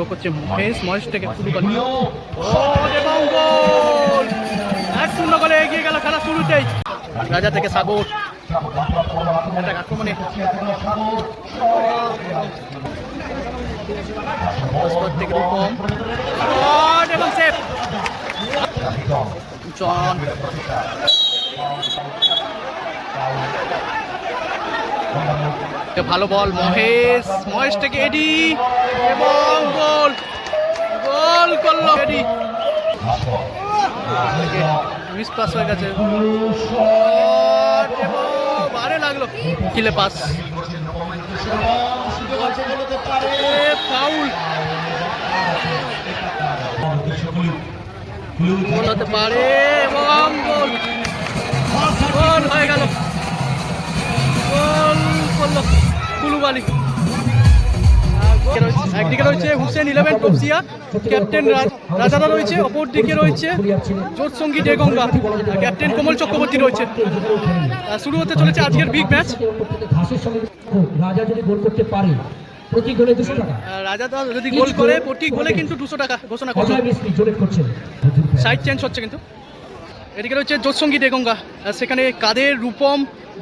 Throw করছে মহেশ। মহেশ। থেকে শুরু করে এবং গোল! এক শূন্য গোলে এগিয়ে গেল খেলা শুরুতেই। রাজা থেকে সাগর। আক্রমণে। থেকে রূপম। এবং সেভ জন ভালো বল, মহেশ। মহেশ থেকে এডি এবং গোল। গোল করল এডি মিস পাস হয়ে গেছে। বারে লাগল। কিলে পাস। ফাউল। পারে এবং গোল। গোল হয়ে গেল। গোল করল কুলুবালি। একদিকে রয়েছে হুসেন ইলেভেন ক্যাপ্টেন রয়েছে অপর দিকে রয়েছে জোট সঙ্গী ডেগঙ্গা ক্যাপ্টেন কোমল চক্রবর্তী রয়েছে। শুরু হতে চলেছে আজকের বিগ ম্যাচ। রাজা যদি গোল করতে পারে প্রতি গোলে দুশো টাকা যদি গোল করে প্রতি গোলে কিন্তু দুশো টাকা ঘোষণা করছে। সাইড চেঞ্জ হচ্ছে কিন্তু। এদিকে রয়েছে জোৎসঙ্গী ডেগঙ্গা সেখানে কাদের রূপম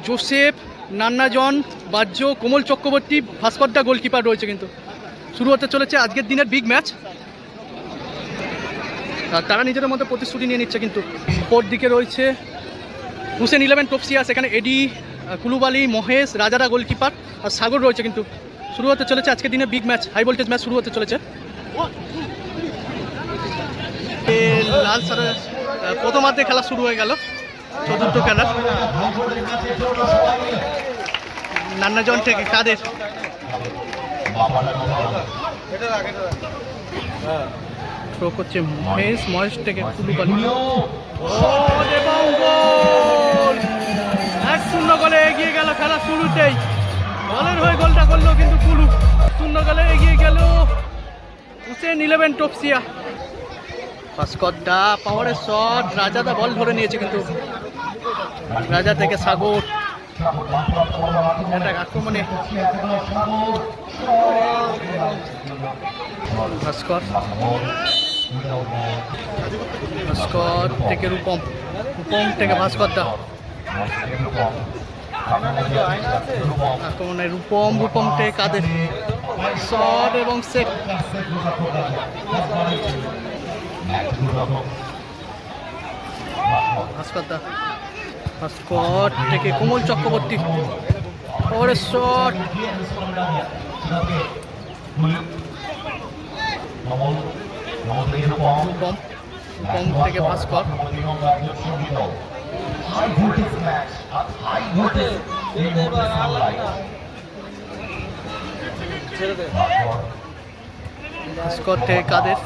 জোসেফ নান্নাজন বাহ্য কোমল চক্রবর্তী ভাস্করদা গোলকিপার রয়েছে কিন্তু। শুরু হতে চলেছে আজকের দিনের বিগ ম্যাচ তারা নিজেদের মধ্যে প্রতিশ্রুতি নিয়ে নিচ্ছে কিন্তু। ওপর দিকে রয়েছে হুসেন ইলেভেন টপসিয়া সেখানে এডি কুলুবালি মহেশ রাজারা গোলকিপার আর সাগর রয়েছে কিন্তু। শুরু হতে চলেছে আজকের দিনে big match high voltage match শুরু হতে চলেছে। লাল আহ, প্রথমার্ধে খেলা শুরু হয়ে গেল। চতুর্থ খেলা। নান্নাজন থেকে কাদের থ্রো করছে মহেশ। মহেশ থেকে গোল এক শূন্য গোলে এগিয়ে গেল খেলা শুরুতেই। দলের হয়ে গোলটা করল কিন্তু কুলু। শূন্য গোলে এগিয়ে গেল। হুসেন ইলেভেন টপসিয়া। ভাস্করদা, পাওয়ারের শট রাজাদা বল ধরে নিয়েছে কিন্তু। রাজা থেকে সাগর। একটা আক্রমণে। ভাস্কর। ভাস্কর থেকে রূপম। রূপম থেকে ভাস্করদা। আক্রমণে রূপম রূপম থেকে কাদের। শট এবং সেট ভাস্করদা ভাস্কর থেকে কোমল চক্রবর্তী। ওরে শট থেকে ভাস্কর। ভাস্কর থেকে কাদের?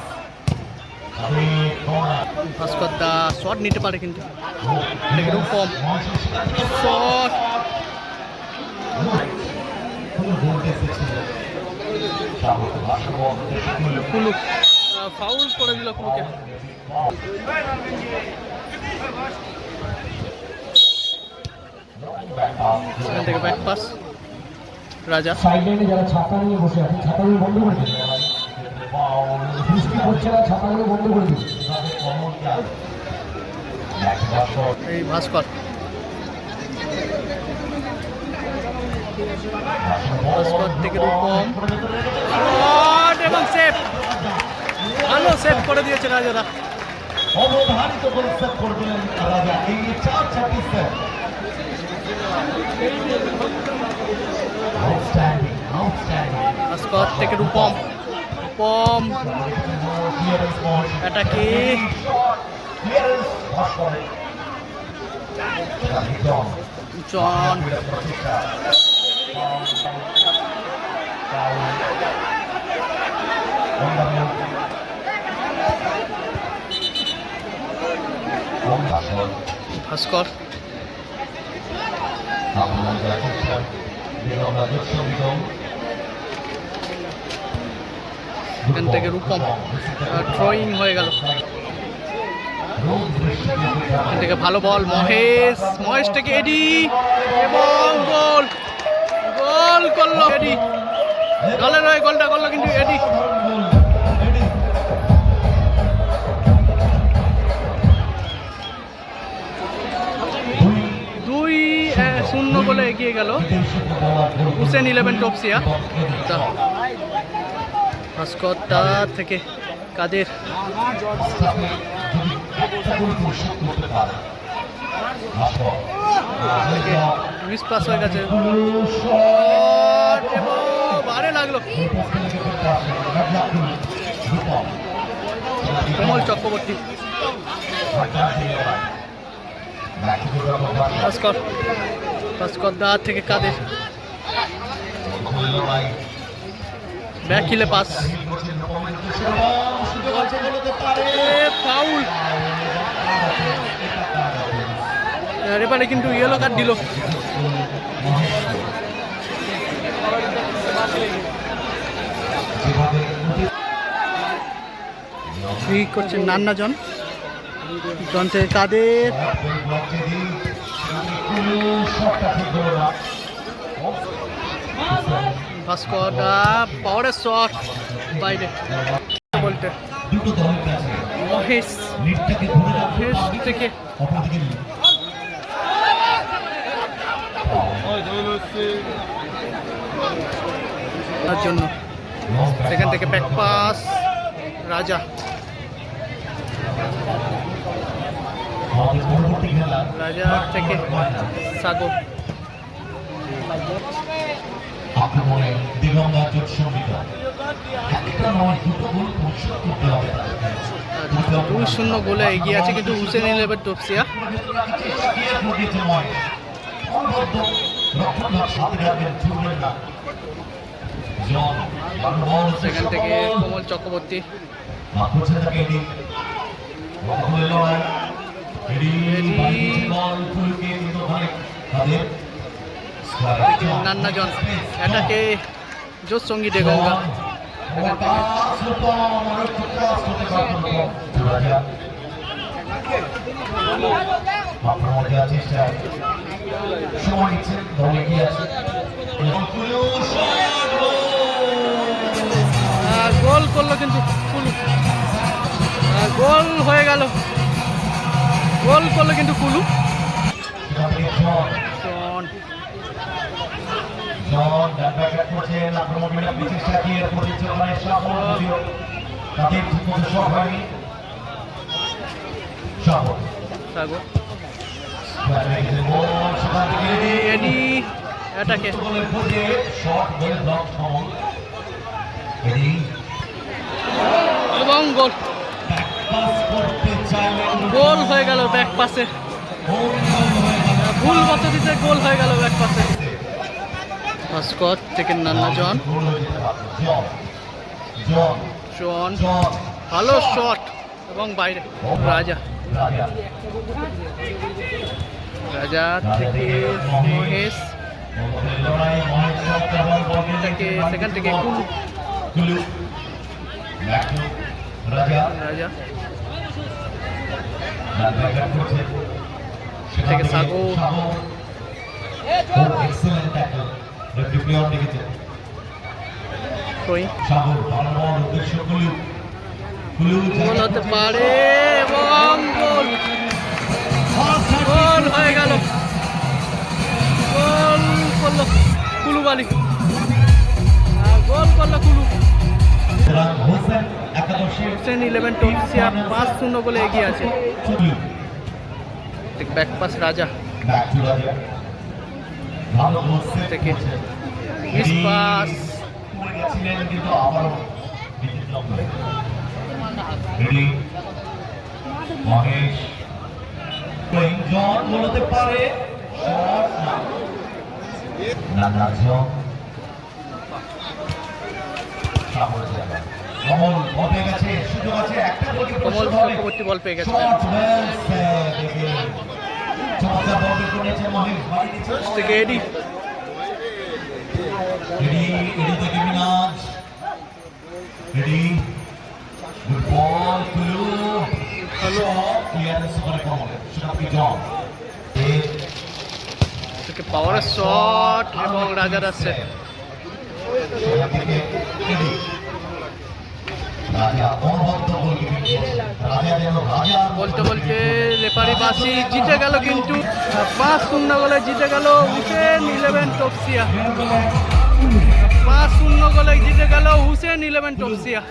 ভাস্কর দা শট নিতে পারে কিন্তু। থেকে রূপম শট! ফাউল করে দিল কুলুকে। সেখান থেকে ব্যাক পাস রাজা। সাইড লাইনে যারা ছাতা নিয়ে বসে আছেন ছাতা নিয়ে বন্ধ করে বৃষ্টি হচ্ছে না ছাতা নিয়ে বন্ধ করে দিন। এই ভাস্কর। ভাস্কর থেকে রূপম। এবং সেভ। ভালো সেভ করে দিয়েছে রাজারা। অবধারিত করে সেট করে দিলেন রাজা। এই চার চারটি সেট আউটস্ট্যান্ডিং আউটস্ট্যান্ডিং ভাস্কর থেকে রূপম। এটাকে ক্লিয়ারেন্স ভাস্করে জন ভাস্কর। ভাস্কর। এখান থেকে রূপম ড্রয়িং হয়ে গেল। এখান থেকে ভালো বল মহেশ মহেশ থেকে এডি এবং গোল। গোল করল এডি দলের হয়ে গোলটা করল কিন্তু এডি দুই শূন্য বলে এগিয়ে গেল। হুসেন ইলেভেন টপসিয়া ভাস্কর দা থেকে কাদের? মিস পাস হয়ে গেছে বারে লাগল। কমল চক্রবর্তী। ভাস্কর ভাস্কর দা থেকে কাদের? ব্যাক হিলে পাস ফাউল রেফারি কিন্তু ইয়েলো কার্ড দিল। ফ্রি করছে নান্না জন জন থেকে কাদের ভাস্কর দা পাওয়ারের শট বাইরে বলতে মহেশ। মহেশ থেকে। তার সেখান থেকে ব্যাক পাস রাজা। রাজা থেকে সাগর। আক্রমণে দিগঙ্গা জোট সঙ্গীতা একটা নয় দুটো গোল পরিশোধ করতে হবে। দুই শূন্য গোলে এগিয়ে আছে কিন্তু হুসেন ইলেভেন টপসিয়া। সেখান থেকে কোমল চক্রবর্তী। তাদের নান্না জন এটাকে জোর সঙ্গী ডেগঙ্গা সেখান সময় গোল করল কিন্তু গোল হয়ে গেল। গোল করল কিন্তু কুলু সেখান থেকে জন শন জন ব্যাক করছেন দিয়ে করেছে সাফল যদিও হয়নি। সাফল সাগর। এডি ব্লক এডি। এবং গোল। গোল হয়ে গেল ব্যাক পাসে ভুল পদ্ধতিতে গোল হয়ে গেল ব্যাক পাসে ভাস্কর থেকে নান্না জন। জন, ভালো শট এবং বাইরে, রাজা। রাজা থেকে মহেশ, থেকে সেখান থেকে রাজা রাজা। থেকে। কুলু। গোল হতে পারে এবং গোল। গোল হয়ে গেল। গোল করল কুলু বালি আর গোল করল কুলু। হোসেন ইলেভেন টপসিয়া পাঁচ শূন্য গোলে এগিয়ে আছে। ব্যাক পাস রাজা। থেকে মিস পাস পড়ে গেছিলেন কিন্তু আবারও মহেশ জন বলতে পারে কমল চক্রবর্তী বল পেয়ে গেছে শট ওয়েল সেভ দেখে চমৎকার বল বের করেছে মহেশ বাড়ি দিচ্ছে থেকে এডি Ready, ready থেকে পাওয়ারের শট এবং রাজার আছে বলতে বলতে রেপারি বাসি জিতে গেল কিন্তু পাঁচ শূন্য গোলে জিতে গেল হুসেন ইলেভেন টপসিয়া পাঁচ শূন্য গোলে জিতে গেল হুসেন ইলেভেন টপসিয়া।